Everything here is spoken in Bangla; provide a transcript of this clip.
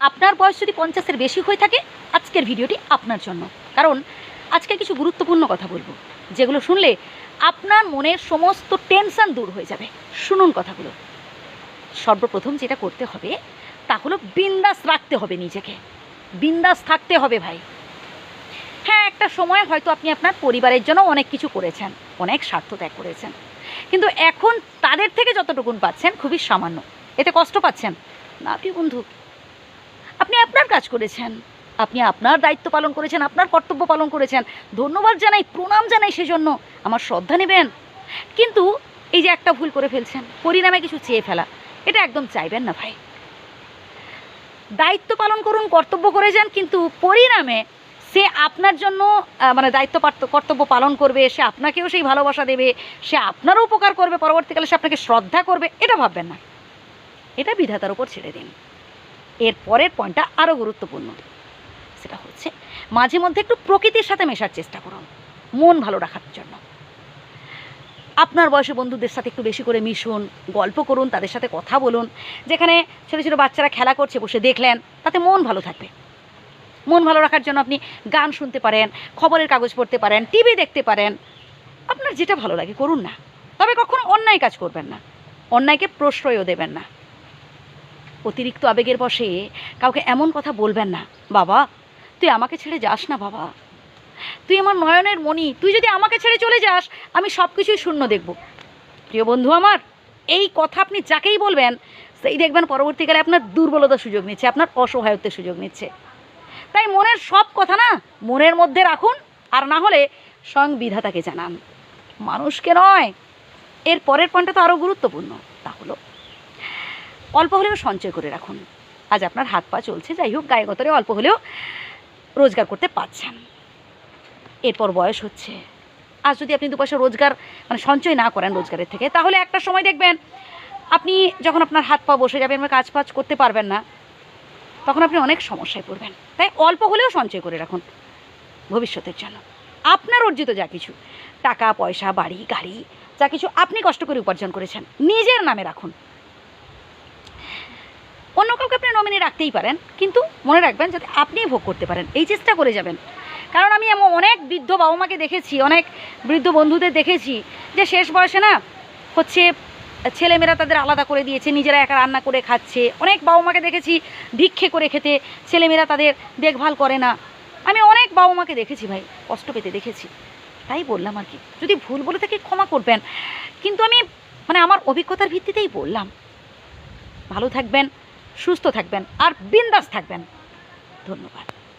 আপনার বয়স যদি পঞ্চাশের বেশি হয়ে থাকে, আজকের ভিডিওটি আপনার জন্য। কারণ আজকে কিছু গুরুত্বপূর্ণ কথা বলব, যেগুলো শুনলে আপনার মনের সমস্ত টেনশন দূর হয়ে যাবে। শুনুন কথাগুলো। সর্বপ্রথম যেটা করতে হবে, তা হলো বিন্দাস রাখতে হবে নিজেকে। বিন্দাস থাকতে হবে ভাই। হ্যাঁ একটা সময় হয়তো আপনি আপনার পরিবারের জন্য অনেক কিছু করেছেন, অনেক স্বার্থ ত্যাগ করেছেন। কিন্তু এখন তাদের থেকে যতটুকুন পাচ্ছেন, খুবই সামান্য। এতে কষ্ট পাচ্ছেন? না প্রিয় বন্ধু? আপনি আপনার কাজ করেছেন। আপনি আপনার দায়িত্ব পালন করেছেন, আপনার কর্তব্য পালন করেছেন। ধন্যবাদ জানাই, প্রণাম জানাই সেজন্য। আমার শ্রদ্ধা নেবেন। কিন্তু এই যে একটা ভুল করে ফেলছেন, পরিণামে কিছু চেয়ে ফেলা, এটা একদম চাইবেন না ভাই। দায়িত্ব পালন করুন, কর্তব্য করে যান কিন্তু পরিণামে সে আপনার জন্য মানে দায়িত্ব কর্তব্য পালন করবে, সে আপনাকেও সেই ভালোবাসা দেবে, সে আপনারও উপকার করবে, পরবর্তীকালে সে আপনাকে শ্রদ্ধা করবে, এটা ভাববেন না। এটা বিধাতার উপর ছেড়ে দিন। এর পরের পয়েন্টটা আরও গুরুত্বপূর্ণ। সেটা হচ্ছে, মাঝে মধ্যে একটু প্রকৃতির সাথে মেশার চেষ্টা করুন। মন ভালো রাখার জন্য। আপনার বয়সী বন্ধুদের সাথে একটু বেশি করে মিশুন, গল্প করুন, তাদের সাথে কথা বলুন। যেখানে ছোটো ছোটো বাচ্চারা খেলা করছে, বসে দেখলেন, তাতে মন ভালো থাকবে। মন ভালো রাখার জন্য আপনি গান শুনতে পারেন, খবরের কাগজ পড়তে পারেন, টিভি দেখতে পারেন। আপনার যেটা ভালো লাগে, করুন না। তবে কখনো অন্যায় কাজ করবেন না। অন্যায়কে প্রশ্রয়ও দেবেন না। অতিরিক্ত আবেগের বসে কাউকে এমন কথা বলবেন না। বাবা, তুই আমাকে ছেড়ে যাস না বাবা। তুই আমার নয়নের মণি, তুই যদি আমাকে ছেড়ে চলে যাস, আমি সব কিছুই শূন্য দেখব। প্রিয় বন্ধু আমার, এই কথা আপনি যাকেই বলবেন, সেই দেখবেন পরবর্তীকালে আপনার দুর্বলতার সুযোগ নিচ্ছে, আপনার অসহায়ত্বের সুযোগ নিচ্ছে। তাই মনের সব কথা না মনের মধ্যে রাখুন, আর না হলে স্বয়ং বিধাতাকে জানান। মানুষকে নয়, এর পরের পয়েন্টটা তো আরও গুরুত্বপূর্ণ। তা হলো অল্প হলেও সঞ্চয় করে রাখুন। আজ আপনার হাত পা চলছে, যাই হোক, গায়ে গতরে অল্প হলেও রোজগার করতে পারছেন। এরপর বয়স হচ্ছে। আজ যদি আপনি দু পয়সা রোজগার মানে সঞ্চয় না করেন রোজগারের থেকে, তাহলে একটা সময় দেখবেন, আপনি যখন আপনার হাত পা বসে যাবেন বা কাজ ফাজ করতে পারবেন না, তখন আপনি অনেক সমস্যায় পড়বেন। তাই অল্প হলেও সঞ্চয় করে রাখুন। ভবিষ্যতের জন্য। আপনার অর্জিত যা কিছু, টাকা, পয়সা, বাড়ি, গাড়ি, যা কিছু আপনি কষ্ট করে উপার্জন করেছেন, নিজের নামে রাখুন। আপনি রাখতেই পারেন, কিন্তু মনে রাখবেন যাতে আপনিই ভোগ করতে পারেন। এই চেষ্টা করে যাবেন। কারণ আমি এমন অনেক বৃদ্ধ বাবা মাকে দেখেছি, অনেক বৃদ্ধ বন্ধুদের দেখেছি যে শেষ বয়সে না হচ্ছে ছেলেমেয়েরা তাদের আলাদা করে দিয়েছে, নিজেরা একা রান্না করে খাচ্ছে। অনেক বাবা মাকে দেখেছি ভিক্ষে করে খেতে, ছেলেমেয়েরা তাদের দেখভাল করে না। আমি অনেক বাবা মাকে দেখেছি ভাই, কষ্ট পেতে দেখেছি। তাই বললাম আর কি, যদি ভুল বলে থাকি ক্ষমা করবেন। কিন্তু আমি মানে আমার অভিজ্ঞতার ভিত্তিতেই বললাম। ভালো থাকবেন। সুস্থ থাকবেন আর বিন্দাস থাকবেন। ধন্যবাদ।